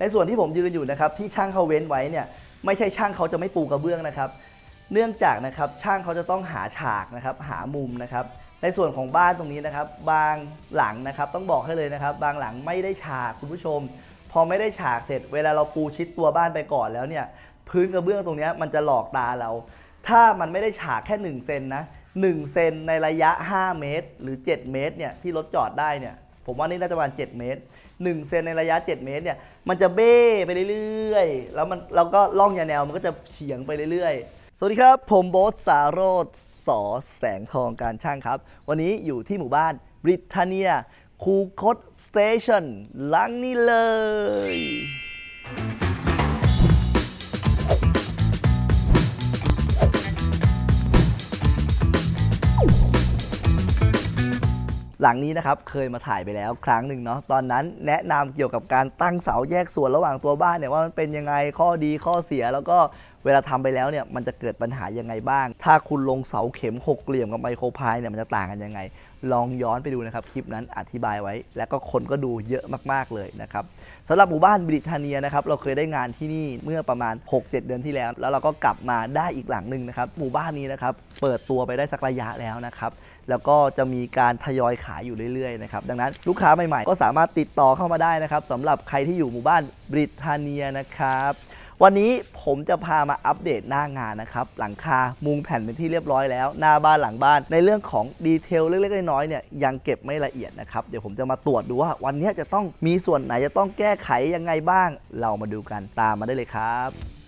ในส่วนที่ผมยืนอยู่นะครับที่ช่างเขาเว้นไว้เนี่ยไม่ใช่ช่างเขาจะไม่ปูกระเบื้องนะครับ เนื่องจากนะครับช่างเขาจะต้องหาฉากนะครับหามุมนะครับ ในส่วนของบ้านตรงนี้นะครับ บางหลังนะครับต้องบอกให้เลยนะครับ บางหลังไม่ได้ฉากคุณผู้ชม พอไม่ได้ฉากเสร็จ เวลาเราปูชิดตัวบ้านไปก่อนแล้วเนี่ยพื้นกระเบื้องตรงนี้มันจะหลอกตาเรา ถ้ามันไม่ได้ฉากแค่ 1 เซนนะ1เซนในระยะ 5 เมตร หรือ 7 เมตรเนี่ยที่รถจอดได้เนี่ยผมว่านี่น่าจะประมาณ 7 เมตร 1เซนในระยะ 7 เมตรเนี่ยมันจะเบ้ไปเรื่อยๆ แล้วมันเราก็ล่องยาแนวมันก็จะเฉียงไปเรื่อยๆ สวัสดีครับ ผมโบ๊ทสารโรธสอแสงทองการช่างครับ วันนี้อยู่ที่หมู่บ้านบริทาเนียคูคตสเตชันลังนี้เลย หลังนี้นะครับเคยมาถ่ายไปแล้วครั้งหนึ่งเนาะตอนนั้นแนะนำเกี่ยวกับการตั้งเสาแยกส่วนระหว่างตัวบ้านเนี่ยว่ามันเป็นยังไงข้อดีข้อเสียแล้วก็เวลาทำไปแล้วเนี่ยมันจะเกิดปัญหายังไงบ้าง ถ้าคุณลงเสาเข็มหกเหลี่ยมกับไมโครพายเนี่ยมันจะต่างกันยังไง ลองย้อนไปดูนะครับคลิปนั้นอธิบายไว้ แล้วก็คนก็ดูเยอะมากๆเลยนะครับสำหรับหมู่บ้านบริทาเนียนะครับเราเคยได้งานที่นี่เมื่อประมาณ 6-7 เดือนที่แล้ว แล้วเราก็กลับมาได้อีกหลังหนึ่งนะครับหมู่บ้านนี้นะครับเปิดตัวไปได้สักระยะแล้วนะครับ แล้วก็จะมีการทยอยขายอยู่เรื่อยๆนะครับดังนั้นลูกค้าใหม่ๆ ก็สามารถติดต่อเข้ามาได้นะครับสำหรับใครที่อยู่หมู่บ้านบริทาเนียนะครับวันนี้ผมจะพามาอัปเดตหน้างานนะครับ หลังคามุงแผ่นเป็นที่เรียบร้อยแล้ว หน้าบ้านหลังบ้าน ในเรื่องของดีเทลเล็กๆน้อยๆเนี่ยยังเก็บไม่ละเอียดนะครับ เดี๋ยวผมจะมาตรวจดูว่าวันนี้จะต้องมีส่วนไหนจะต้องแก้ไขยังไงบ้าง เรามาดูกันตามมาได้เลยครับ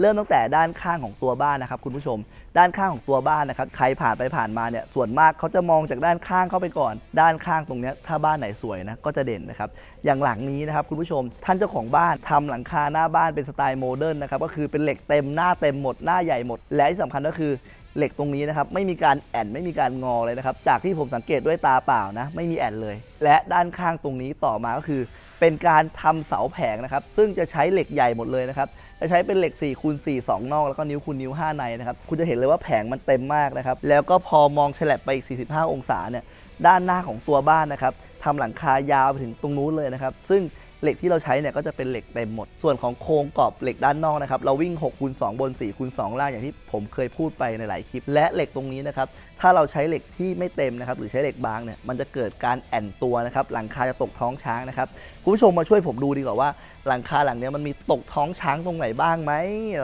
เริ่มตั้งแต่ด้านข้างของตัวบ้านนะครับ คุณผู้ชม ด้านข้างของตัวบ้านนะครับ ใครผ่านไปผ่านมาเนี่ยส่วนมากเขาจะมองจากด้านข้างเข้าไปก่อน ด้านข้างตรงนี้ถ้าบ้านไหนสวยนะก็จะเด่นนะครับ อย่างหลังนี้นะครับคุณผู้ชม ท่านเจ้าของบ้านทำหลังคาหน้าบ้านเป็นสไตล์โมเดิร์นนะครับก็คือเป็นเหล็กเต็มหน้าเต็มหมดหน้าใหญ่หมด และที่สำคัญก็คือเหล็กตรงนี้นะครับไม่มีการแอนไม่มีการงอเลยนะครับ จากที่ผมสังเกตด้วยตาเปล่านะ ไม่มีแอนเลย และด้านข้างตรงนี้ต่อมาก็คือ เป็นการทำเสาแผงนะครับ ซึ่งจะใช้เหล็กใหญ่หมดเลยนะครับ จะใช้เป็นเหล็ก4คูณ4 2นอกแล้วก็นิ้วคูณนิ้ว 5 ในนะครับ คุณจะเห็นเลยว่าแผงมันเต็มมากนะครับ แล้วก็พอมองฉลับไปอีก 45 องศาเนี่ยด้านหน้าของตัวบ้านนะครับทำหลังคายาวไปถึงตรงนู้นเลยนะครับ ซึ่งเหล็กที่เราใช้เนี่ยก็จะเป็นเหล็กเต็มหมด ส่วนของโครงกรอบเหล็กด้านนอกนะครับ เราวิ่ง6คูณ2บน4คูณ2ล่างอย่างที่ผมเคยพูดไปในหลายคลิป และเหล็กตรงนี้นะครับ ถ้าเราใช้เหล็กที่ไม่เต็มนะครับหรือใช้เหล็กบางเนี่ยมันจะเกิดการแอนตัวนะครับหลังคาจะตกท้องช้างนะครับคุณผู้ชมมาช่วยผมดูดีกว่าว่า หลังคาหลังเนี้ยมันมีตกท้องช้างตรงไหนบ้างไหม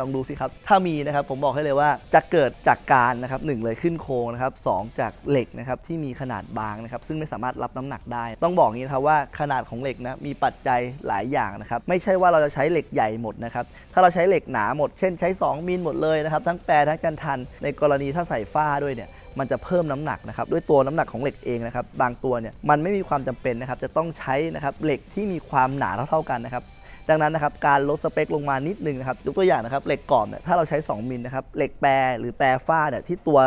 ลองดูสิครับ ถ้ามีนะครับผมบอกให้เลยว่าจะเกิดจากการนะครับหนึ่งเลยขึ้นโครงนะครับสองจากเหล็กนะครับที่มีขนาดบางนะครับซึ่งไม่สามารถรับน้ำหนักได้ ต้องบอกงี้นะครับว่าขนาดของเหล็กนะมีปัจจัยหลายอย่างนะครับไม่ใช่ว่าเราจะใช้เหล็กใหญ่หมดนะครับถ้าเราใช้เหล็กหนาหมด เช่น ใช้ 2มิลหมดเลยนะครับทั้งแปรทั้งจันทันในกรณีถ้าใส่ฝ้าด้วยเนี่ย มันจะเพิ่มน้ำหนักนะครับด้วยตัวน้ำหนักของเหล็กเองนะครับบางตัวเนี่ยมันไม่มีความจำเป็นนะครับจะต้องใช้นะครับเหล็กที่มีความหนาเท่าๆกันนะครับ ดังนั้นนะครับการลดสเปคลงมานิดนึงนะครับยกตัวอย่างนะครับเหล็กกรอบเนี่ยถ้าเราใช้ 2มิลนะครับเหล็กแปรหรือแปรฝ้าเนี่ยที่ตัว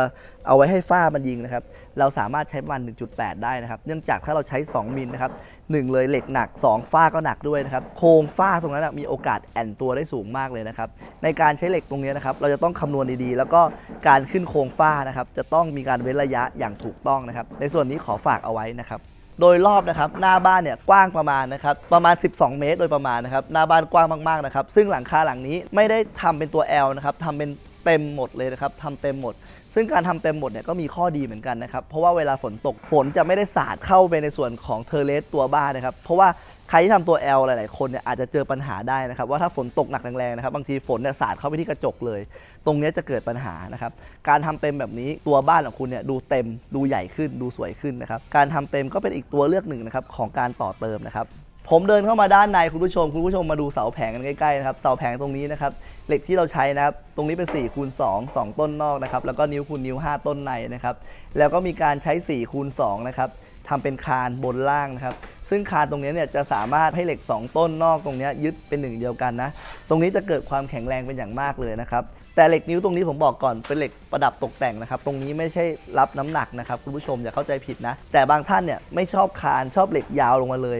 เอาไว้ให้ฝ้ามันยิงนะครับเราสามารถใช้ประมาณ1.8 ได้นะครับ เนื่องจากถ้าเราใช้ 2มิลนะครับหนึ่งเลยเหล็กหนัก 2 ฝ้าก็หนักด้วยนะครับโครงฝ้าตรงนั้นมีโอกาสแอนตัวได้สูงมากเลยนะครับในการใช้เหล็กตรงนี้นะครับเราจะต้องคำนวณดีๆ แล้วก็การขึ้นโครงฝ้านะครับจะต้องมีการเว้นระยะอย่างถูกต้องนะครับในส่วนนี้ขอฝากเอาไว้นะครับ โดยรอบนะครับหน้าบ้านเนี่ยกว้างประมาณนะครับประมาณ 12 เมตรโดยประมาณนะครับหน้าบ้านกว้างมากๆนะครับซึ่งหลังคาหลังนี้ไม่ได้ทำเป็นตัว L นะครับทำเป็นเต็มหมดเลยนะครับทำเต็มหมด ซึ่งการทำเต็มหมดเนี่ยก็มีข้อดีเหมือนกันนะครับเพราะว่าเวลาฝนตกฝนจะไม่ได้สาดเข้าไปในส่วนของเทอร์เลสตัวบ้านนะครับเพราะว่า ใครที่ทำตัว L หลาย ๆ คนเนี่ยอาจจะเจอปัญหาได้นะครับ ว่าถ้าฝนตกหนักแรงๆนะครับบางทีฝนเนี่ยสาดเข้าไปที่กระจกเลย ตรงนี้จะเกิดปัญหานะครับ การทำเต็มแบบนี้ตัวบ้านของคุณเนี่ยดูเต็มดูใหญ่ขึ้นดูสวยขึ้นนะครับ การทำเต็มก็เป็นอีกตัวเลือกหนึ่งนะครับของการต่อเติมนะครับผมเดินเข้ามาด้านในคุณผู้ชม คุณผู้ชมมาดูเสาแผงกันใกล้ๆนะครับเสาแผงตรงนี้นะครับเหล็กที่เราใช้นะครับตรงนี้เป็น4คูณ2 2 ต้นนอกนะครับแล้วก็นิ้วคูณนิ้ว 5 ต้นในนะครับแล้วก็มีการใช้4คูณ2นะครับ ทำเป็นคานบนล่างนะครับ ซึ่งคานตรงนี้เนี่ยจะสามารถให้เหล็ก 2 ต้นนอกตรงนี้ยึดเป็นหนึ่งเดียวกันนะ ตรงนี้จะเกิดความแข็งแรงเป็นอย่างมากเลยนะครับแต่เหล็กนิ้วตรงนี้ผมบอกก่อนเป็นเหล็กประดับตกแต่งนะครับ ตรงนี้ไม่ใช่รับน้ำหนักนะครับคุณผู้ชมอย่าเข้าใจผิดนะ แต่บางท่านเนี่ยไม่ชอบคานชอบเหล็กยาวลงมาเลย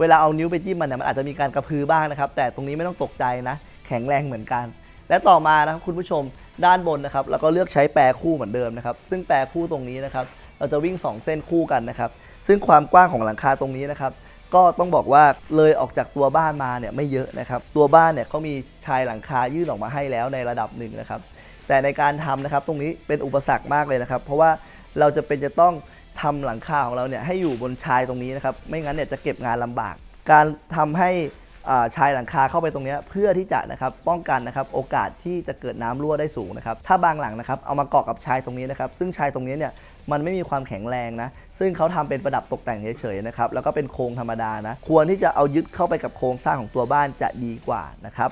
เวลาเอานิ้วไปจิ้มมันเนี่ยมันอาจจะมีการกระพือบ้างนะครับ แต่ตรงนี้ไม่ต้องตกใจนะ แข็งแรงเหมือนกัน และต่อมานะครับคุณผู้ชมด้านบนนะครับ แล้วก็เลือกใช้แปรคู่เหมือนเดิมนะครับ ซึ่งแปรคู่ตรงนี้นะครับ เราจะวิ่ง 2 เส้นคู่กันนะครับ ซึ่งความกว้างของหลังคาตรงนี้นะครับ ก็ต้องบอกว่าเลยออกจากตัวบ้านมาเนี่ยไม่เยอะนะครับ ตัวบ้านเนี่ยเขามีชายหลังคายื่นออกมาให้แล้วในระดับหนึ่งนะครับ แต่ในการทำนะครับตรงนี้เป็นอุปสรรคมากเลยนะครับ เพราะว่าเราจะเป็นจะต้องทำหลังคาของเราเนี่ยให้อยู่บนชายตรงนี้นะครับ ไม่งั้นเนี่ยจะเก็บงานลำบาก การทำให้ ชายหลังคาเข้าไปตรงนี้เพื่อที่จะนะครับป้องกันนะครับโอกาสที่จะเกิดน้ำรั่วได้สูงนะครับถ้าบางหลังนะครับเอามาเกาะกับชายตรงนี้นะครับซึ่งชายตรงนี้เนี่ยมันไม่มีความแข็งแรงนะ ซึ่งเขาทำเป็นประดับตกแต่งเฉยๆนะครับ แล้วก็เป็นโครงธรรมดานะ ควรที่จะเอายึดเข้าไปกับโครงสร้างของตัวบ้านจะดีกว่านะครับ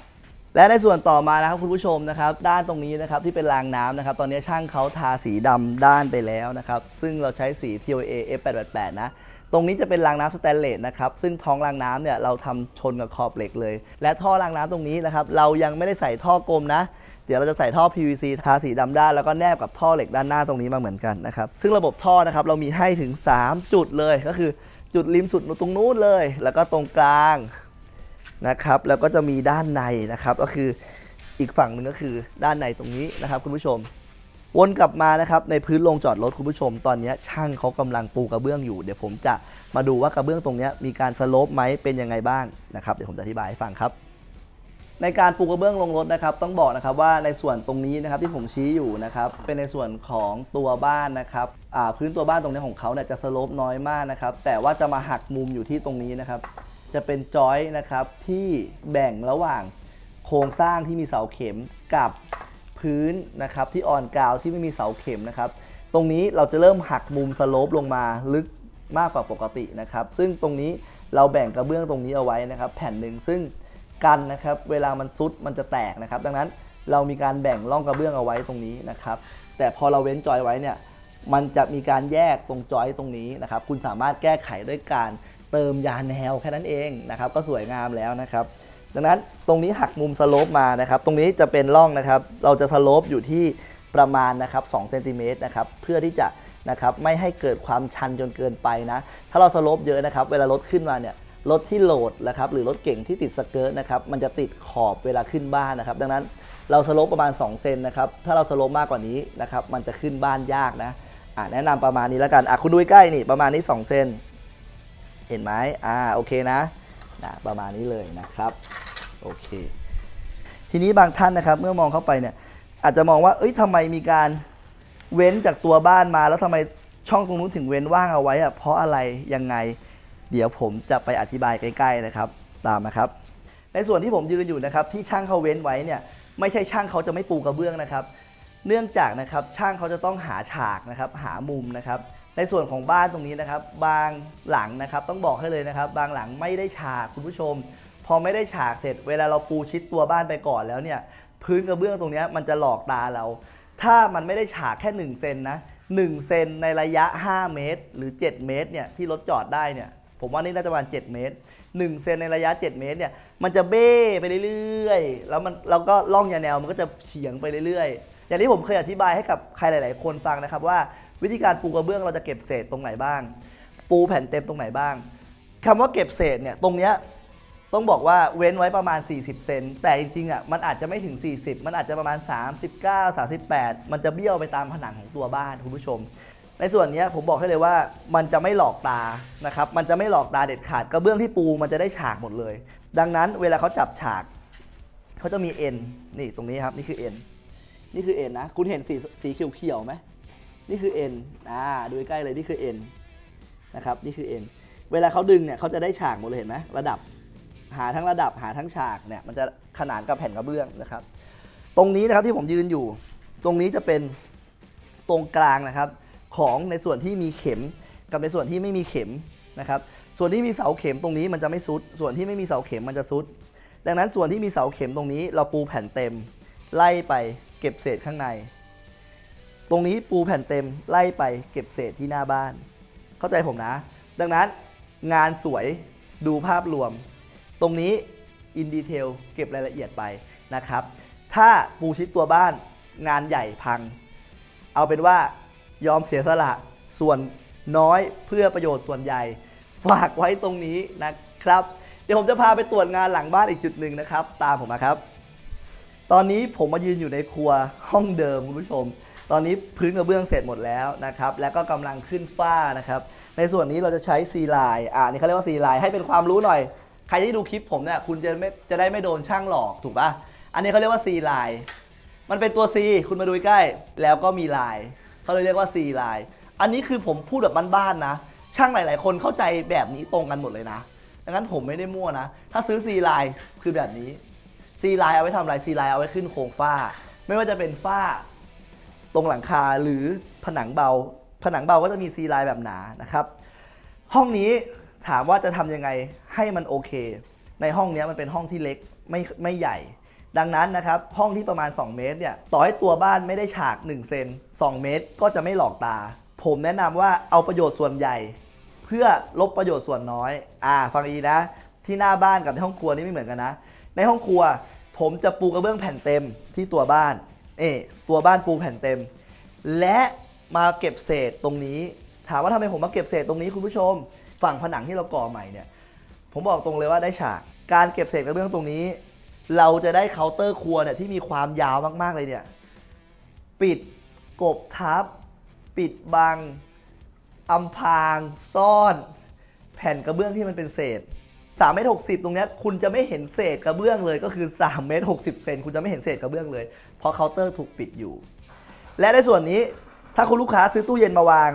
และในส่วนต่อมานะครับคุณผู้ชมนะครับ ด้านตรงนี้นะครับที่เป็นรางน้ำนะครับ ตอนนี้ช่างเขาทาสีดำด้านไปแล้วนะครับ ซึ่งเราใช้สี TOA F888 นะ ตรงนี้จะเป็นรางน้ำสแตนเลสนะครับ ซึ่งท้องรางน้ำเนี่ยเราทำชนกับขอบเหล็กเลย และท่อรางน้ำตรงนี้นะครับ เรายังไม่ได้ใส่ท่อกลมนะ เดี๋ยวเราจะใส่ท่อ PVC ทาสีดำด้านแล้วก็แนบกับท่อเหล็กด้านหน้าตรงนี้มาเหมือนกันนะครับ ซึ่งระบบท่อนะครับเรามีให้ถึง 3 จุดเลย ก็คือจุดริมสุดตรงนู้นเลย แล้วก็ตรงกลางนะครับ แล้วก็จะมีด้านในนะครับ ก็คืออีกฝั่งหนึ่งก็คือด้านในตรงนี้นะครับ คุณผู้ชม วนกลับมานะครับในพื้นโรงจอดรถคุณผู้ชม ตอนนี้ช่างเขากำลังปูกระเบื้องอยู่ เดี๋ยวผมจะมาดูว่ากระเบื้องตรงนี้มีการสโลปไหมเป็นยังไงบ้างนะครับเดี๋ยวผมจะอธิบายให้ฟังครับในการปูกระเบื้องลงรถนะครับต้องบอกนะครับว่าในส่วนตรงนี้นะครับที่ผมชี้อยู่นะครับเป็นในส่วนของตัวบ้านนะครับพื้นตัวบ้านตรงนี้ของเขาเนี่ยจะสโลปน้อยมากนะครับแต่ว่าจะมาหักมุมอยู่ที่ตรงนี้นะครับจะเป็นจอยนะครับที่แบ่งระหว่างโครงสร้างที่มีเสาเข็มกับ พื้นนะครับที่อ่อนกาวที่ไม่มีเสาเข็มนะครับตรงนี้เราจะเริ่มหักมุมสโลปลงมาลึกมากกว่าปกตินะครับ ซึ่งตรงนี้เราแบ่งกระเบื้องตรงนี้เอาไว้นะครับ แผ่นหนึ่งซึ่งกันนะครับเวลามันซุดมันจะแตกนะครับ ดังนั้นเรามีการแบ่งร่องกระเบื้องเอาไว้ตรงนี้นะครับ แต่พอเราเว้นจอยไว้เนี่ยมันจะมีการแยกตรงจอยตรงนี้นะครับ คุณสามารถแก้ไขด้วยการเติมยาแนวแค่นั้นเองนะครับ ก็สวยงามแล้วนะครับ ดังนั้นตรงนี้หักมุมสโลปมานะครับ ตรงนี้จะเป็นร่องนะครับ เราจะสโลปอยู่ที่ประมาณนะครับ2เซนติเมตรนะครับ เพื่อที่จะนะครับไม่ให้เกิดความชันจนเกินไปนะ ถ้าเราสโลปเยอะนะครับ เวลารถขึ้นมาเนี่ยรถที่โหลดนะครับหรือรถเก่งที่ติดสเกิร์ตนะครับมันจะติดขอบเวลาขึ้นบ้านนะครับ ดังนั้นเราสโลปประมาณ 2 เซนนะครับ ถ้าเราสโลปมากกว่านี้นะครับ มันจะขึ้นบ้านยากนะอะแนะนำประมาณนี้แล้วกันอะคุณดูใกล้นี่ประมาณนี้ 2 เซน เห็นไหมอ่าโอเคนะ นะประมาณนี้เลยนะครับโอเค ทีนี้บางท่านนะครับเมื่อมองเข้าไปเนี่ยอาจจะมองว่าเอ้ยทำไมมีการเว้นจากตัวบ้านมา แล้วทำไมช่องตรงนู้นถึงเว้นว่างเอาไว้อะเพราะอะไรยังไง เดี๋ยวผมจะไปอธิบายใกล้ๆนะครับ ตามนะครับ ในส่วนที่ผมยืนอยู่นะครับที่ช่างเขาเว้นไว้เนี่ยไม่ใช่ช่างเขาจะไม่ปูกระเบื้องนะครับ เนื่องจากนะครับช่างเขาจะต้องหาฉากนะครับหามุมนะครับในส่วนของบ้านตรงนี้นะครับ บางหลังนะครับต้องบอกให้เลยนะครับ บางหลังไม่ได้ฉากคุณผู้ชม พอไม่ได้ฉากเสร็จ เวลาเราปูชิดตัวบ้านไปก่อนแล้วเนี่ยพื้นกระเบื้องตรงนี้มันจะหลอกตาเรา ถ้ามันไม่ได้ฉากแค่1เซนนะ1เซนในระยะ 5 เมตร หรือ 7 เมตรเนี่ยที่รถจอดได้เนี่ยผมว่านี่น่าจะประมาณ 7 เมตร 1 เซนในระยะ 7 เมตรเนี่ยมันจะเบ้ไปเรื่อยๆแล้วมันแล้วก็ล่องยาแนวมันก็จะเฉียงไปเรื่อยๆ อย่างที่ผมเคยอธิบายให้กับใครหลาย ๆ คนฟังนะครับว่า วิธีการปูกระเบื้องเราจะเก็บเศษตรงไหนบ้าง ปูแผ่นเต็มตรงไหนบ้างคำว่าเก็บเศษเนี่ยตรงเนี้ยต้องบอกว่าเว้นไว้ประมาณ 40 เซน แต่จริงๆอะมันอาจจะไม่ถึง 40 มันอาจจะประมาณ 39 38 มันจะเบี้ยวไปตามผนังของตัวบ้านคุณผู้ชม ในส่วนนี้ผมบอกให้เลยว่ามันจะไม่หลอกตานะครับ มันจะไม่หลอกตาเด็ดขาดกระเบื้องที่ปูมันจะได้ฉากหมดเลย ดังนั้นเวลาเขาจับฉากเขาจะมีเอ็นนี่ตรงนี้ครับนี่คือเอ็น นี่คือเอ็นนะ คุณเห็นสีสีเขียวๆไหมนี่คือเอ็นอ่าดูใกล้เลยนี่คือเอ็นนะครับนี่คือเอ็นเวลาเขาดึงเนี่ยเขาจะได้ฉากหมดเลยเห็นไหมระดับ หาทั้งระดับหาทั้งฉากเนี่ยมันจะขนานกับแผ่นกระเบื้องนะครับ ตรงนี้นะครับที่ผมยืนอยู่ ตรงนี้จะเป็นตรงกลางนะครับ ของในส่วนที่มีเข็มกับในส่วนที่ไม่มีเข็มนะครับ ส่วนที่มีเสาเข็มตรงนี้มันจะไม่ซุด ส่วนที่ไม่มีเสาเข็มมันจะซุด ดังนั้นส่วนที่มีเสาเข็มตรงนี้ เราปูแผ่นเต็มไล่ไป เก็บเศษข้างใน ตรงนี้ปูแผ่นเต็มไล่ไปเก็บเศษที่หน้าบ้าน เข้าใจผมนะ ดังนั้นงานสวยดูภาพรวม ตรงนี้อินดีเทลเก็บรายละเอียดไปนะครับ ถ้าปูชิดตัวบ้านงานใหญ่พัง เอาเป็นว่ายอมเสียสละส่วนน้อยเพื่อประโยชน์ส่วนใหญ่ ฝากไว้ตรงนี้นะครับ เดี๋ยวผมจะพาไปตรวจงานหลังบ้านอีกจุดหนึ่งนะครับ ตามผมมาครับ ตอนนี้ผมมายืนอยู่ในครัวห้องเดิมคุณผู้ชม ตอนนี้พื้นกระเบื้องเสร็จหมดแล้วนะครับ แล้วก็กำลังขึ้นฝ้านะครับ ในส่วนนี้เราจะใช้ซีไลน์อ่านี่เขาเรียกว่าซีไลน์ให้เป็นความรู้หน่อย ใครที่ดูคลิปผมเนี่ยคุณจะไม่จะได้ไม่โดนช่างหลอกถูกปะอันนี้เขาเรียกว่าซีไลน์มันเป็นตัว C คุณมาดูใกล้ แล้วก็มีลายเขาเลยเรียกว่า C ไลน์อันนี้คือผมพูดแบบบ้านๆนะ ช่างหลาย ๆ คนเข้าใจแบบนี้ตรงกันหมดเลยนะ ดังนั้นผมไม่ได้มั่วนะ ถ้าซื้อ C ไลน์คือแบบนี้ C ไลน์เอาไว้ทำอะไร C ไลน์เอาไว้ขึ้นโครงฝ้า ไม่ว่าจะเป็นฝ้า ตรงหลังคาหรือผนังเบา ผนังเบาก็จะมีซีไลน์แบบหนานะครับ ห้องนี้ถามว่าจะทำยังไงให้มันโอเค ในห้องนี้มันเป็นห้องที่เล็กไม่ไม่ใหญ่ ดังนั้นนะครับ ห้องที่ประมาณ 2 เมตรเนี่ยต่อให้ตัวบ้านไม่ได้ฉาก 1 เซน2 เมตรก็จะไม่หลอกตา ผมแนะนำว่าเอาประโยชน์ส่วนใหญ่ เพื่อลบประโยชน์ส่วนน้อย อ่า ฟังอีนะ ที่หน้าบ้านกับในห้องครัวนี่ไม่เหมือนกันนะ ในห้องครัว ผมจะปูกระเบื้องแผ่นเต็มที่ตัวบ้านเอตัวบ้านปูแผ่นเต็ม และมาเก็บเศษตรงนี้ ถามว่าทำไมผมมาเก็บเศษตรงนี้คุณผู้ชม ฝั่งผนังที่เราก่อใหม่เนี่ย ผมบอกตรงเลยว่าได้ฉาก การเก็บเศษกระเบื้องตรงนี้ เราจะได้เคาน์เตอร์ครัวเนี่ยที่มีความยาวมากๆเลยเนี่ย ปิดกบทับ ปิดบังอำพางซ่อน แผ่นกระเบื้องที่มันเป็นเศษ 3เมตร60 ตรงนี้คุณจะไม่เห็นเศษกระเบื้องเลยก็คือ3เมตร60 เซนคุณจะไม่เห็นเศษกระเบื้องเลย เพราะเคาน์เตอร์ถูกปิดอยู่ และในส่วนนี้ถ้าคุณลูกค้าซื้อตู้เย็นมาวาง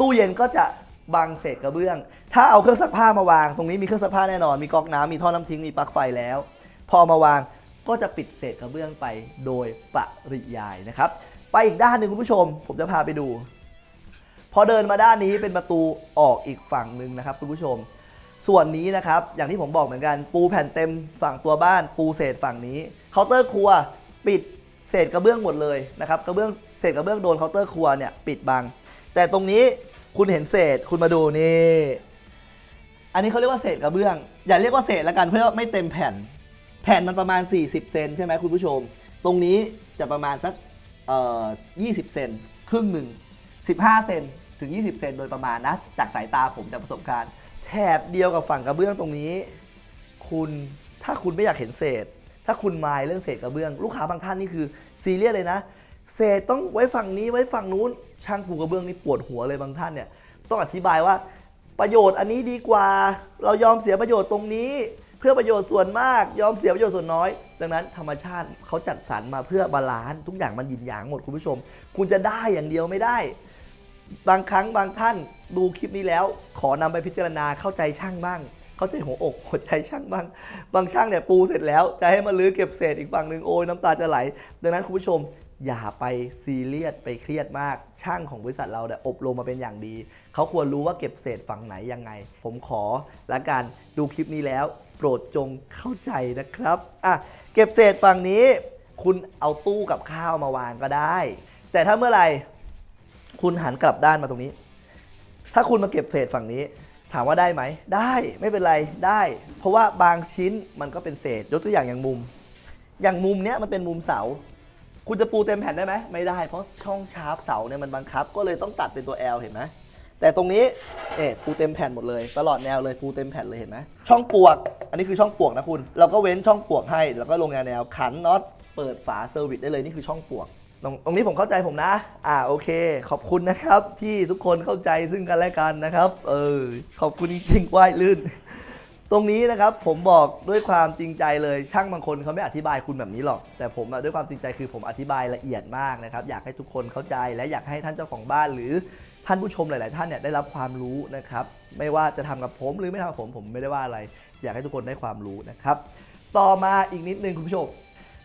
ตู้เย็นก็จะบังเศษกระเบื้อง ถ้าเอาเครื่องซักผ้ามาวาง ตรงนี้มีเครื่องซักผ้าแน่นอน มีก๊อกน้ำมีท่อน้ำทิ้ง มีปลั๊กไฟแล้ว พอมาวางก็จะปิดเศษกระเบื้องไปโดยปริยายนะครับ ไปอีกด้านหนึ่งคุณผู้ชม ผมจะพาไปดู พอเดินมาด้านนี้เป็นประตูออกอีกฝั่งหนึ่งนะครับคุณผู้ชม ส่วนนี้นะครับ อย่างที่ผมบอกเหมือนกันปูแผ่นเต็มฝั่งตัวบ้าน ปูเศษฝั่งนี้เคาน์เตอร์ครัวปิดเศษกระเบื้องหมดเลยนะครับกระเบื้องเศษกระเบื้องโดนเคาน์เตอร์ครัวเนี่ยปิดบัง แต่ตรงนี้คุณเห็นเศษคุณมาดูนี่อันนี้เขาเรียกว่าเศษกระเบื้อง อย่าเรียกว่าเศษละกันเพราะว่าไม่เต็มแผ่น แผ่นมันประมาณ 40 เซนใช่ไหมคุณผู้ชม ตรงนี้จะประมาณสักเอ่อ20 เซนครึ่งหนึ่ง15 เซนถึง 20 เซนโดยประมาณนะ จากสายตาผมจากประสบการณ์ แถบเดียวกับฝั่งกระเบื้องตรงนี้ คุณถ้าคุณไม่อยากเห็นเศษ ถ้าคุณมายเรื่องเศษกระเบื้อง ลูกค้าบางท่านนี่คือซีเรียสเลยนะ เศษต้องไว้ฝั่งนี้ไว้ฝั่งนู้น ช่างปูกระเบื้องนี่ปวดหัวเลยบางท่านเนี่ยต้องอธิบายว่าประโยชน์อันนี้ดีกว่า เรายอมเสียประโยชน์ตรงนี้ เพื่อประโยชน์ส่วนมาก ยอมเสียประโยชน์ส่วนน้อย ดังนั้นธรรมชาติเขาจัดสรรมาเพื่อบาลานซ์ทุกอย่างมันหยินหยางหมดคุณผู้ชม คุณจะได้อย่างเดียวไม่ได้ บางครั้งบางท่านดูคลิปนี้แล้ว ขอนำไปพิจารณาเข้าใจช่างบ้าง เข้าใจหัวอกหัวใจช่างบ้าง บางช่างเนี่ยปูเสร็จแล้ว จะให้มาลื้อเก็บเศษอีกฝั่งหนึ่งโอ้ยน้ำตาจะไหล ดังนั้นคุณผู้ชมอย่าไปซีเรียสไปเครียดมาก ช่างของบริษัทเราเนี่ยอบรมมาเป็นอย่างดี เขาควรรู้ว่าเก็บเศษฝั่งไหนยังไง ผมขอละกันดูคลิปนี้แล้ว โปรดจงเข้าใจนะครับอะเก็บเศษฝั่งนี้ คุณเอาตู้กับข้าวมาวางก็ได้ แต่ถ้าเมื่อไหร่ คุณหันกลับด้านมาตรงนี้ ถ้าคุณมาเก็บเศษฝั่งนี้ ถามว่าได้ไหม ได้ไม่เป็นไรได้ เพราะว่าบางชิ้นมันก็เป็นเศษยกตัวอย่างอย่างมุม อย่างมุมเนี้ยมันเป็นมุมเสา คุณจะปูเต็มแผ่นได้ไหมไม่ได้ เพราะช่องชาร์ปเสาเนี่ยมันบังคับ ก็เลยต้องตัดเป็นตัว L เห็นไหมแต่ตรงนี้เอ๊ปูเต็มแผ่นหมดเลย ตลอดแนวเลยปูเต็มแผ่นเลยเห็นไหมช่องปวก อันนี้คือช่องปวกนะคุณ เราก็เว้นช่องปวกให้ แล้วก็ลงแนวแนวขันน็อตเปิดฝาเซอร์วิสได้เลยนี่คือช่องปวก ตรงตรงนี้ผมเข้าใจผมนะ อ่าโอเค ขอบคุณนะครับ ที่ทุกคนเข้าใจซึ่งกันและกันนะครับ เออขอบคุณจริงๆว่ายลื่น ตรงนี้นะครับผมบอกด้วยความจริงใจเลย ช่างบางคนเขาไม่อธิบายคุณแบบนี้หรอก แต่ผมอะด้วยความจริงใจคือผมอธิบายละเอียดมากนะครับ อยากให้ทุกคนเข้าใจและอยากให้ท่านเจ้าของบ้านหรือท่านผู้ชมหลาย ๆ ท่านเนี่ยได้รับความรู้นะครับ ไม่ว่าจะทำกับผมหรือไม่ทำกับผมผมไม่ได้ว่าอะไร อยากให้ทุกคนได้ความรู้นะครับ ต่อมาอีกนิดนึงคุณผู้ชม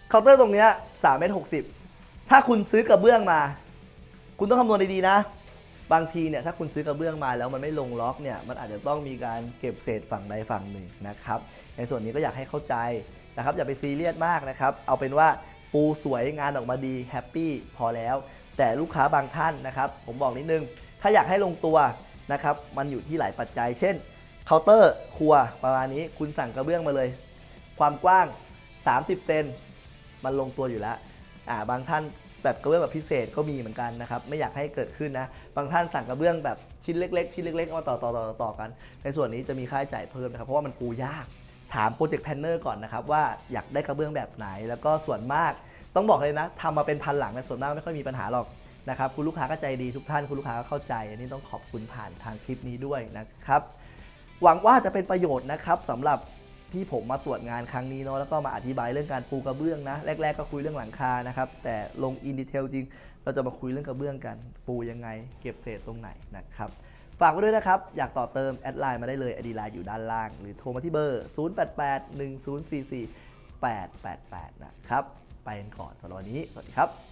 เคาน์เตอร์ตรงเนี้ย3เมตร60 ถ้าคุณซื้อกระเบื้องมา คุณต้องคำนวณดีๆนะ บางทีเนี่ยถ้าคุณซื้อกระเบื้องมาแล้วมันไม่ลงล็อกเนี่ยมันอาจจะต้องมีการเก็บเศษฝั่งใดฝั่งหนึ่งนะครับ ในส่วนนี้ก็อยากให้เข้าใจนะครับอย่าไปซีเรียสมากนะครับ เอาเป็นว่าปูสวยงานออกมาดีแฮปปี้พอแล้ว แต่ลูกค้าบางท่านนะครับ ผมบอกนิดนึง ถ้าอยากให้ลงตัวนะครับมันอยู่ที่หลายปัจจัย เช่นเคาน์เตอร์ครัวประมาณนี้คุณสั่งกระเบื้องมาเลย ความกว้าง 30 เซนมันลงตัวอยู่แล้วอ่าบางท่าน แบบกระเบื้องแบบพิเศษก็มีเหมือนกันนะครับไม่อยากให้เกิดขึ้นนะบางท่านสั่งกระเบื้องแบบชิ้นเล็ก ๆ ชิ้นเล็กๆมาต่อต่อต่อต่อกัน ในส่วนนี้จะมีค่าใช้จ่ายเพิ่มนะครับเพราะว่ามันปูยากถามโปรเจกต์แพนเนอร์ก่อนนะครับว่าอยากได้กระเบื้องแบบไหน แล้วก็ส่วนมากต้องบอกเลยนะทำมาเป็นพันหลังในส่วนมากไม่ค่อยมีปัญหาหรอกนะครับคุณลูกค้าก็ใจดีทุกท่านคุณลูกค้าก็เข้าใจ อันนี้ต้องขอบคุณผ่านทางคลิปนี้ด้วยนะครับหวังว่าจะเป็นประโยชน์นะครับสำหรับ ที่ผมมาตรวจงานครั้งนี้เนาะแล้วก็มาอธิบายเรื่องการปูกระเบื้องนะ แรก ๆ ก็คุยเรื่องหลังคานะครับ แต่ลงอินดีเทลจริง เราจะมาคุยเรื่องกระเบื้องกัน ปูยังไง เก็บเศษตรงไหนนะครับฝากไว้ด้วยนะครับ อยากต่อเติม แอดไลน์มาได้เลยอดีไลน์อยู่ด้านล่าง หรือโทรมาที่เบอร์ 0881044888 นะครับ ไปกันก่อนสำหรับวันนี้ สวัสดีครับ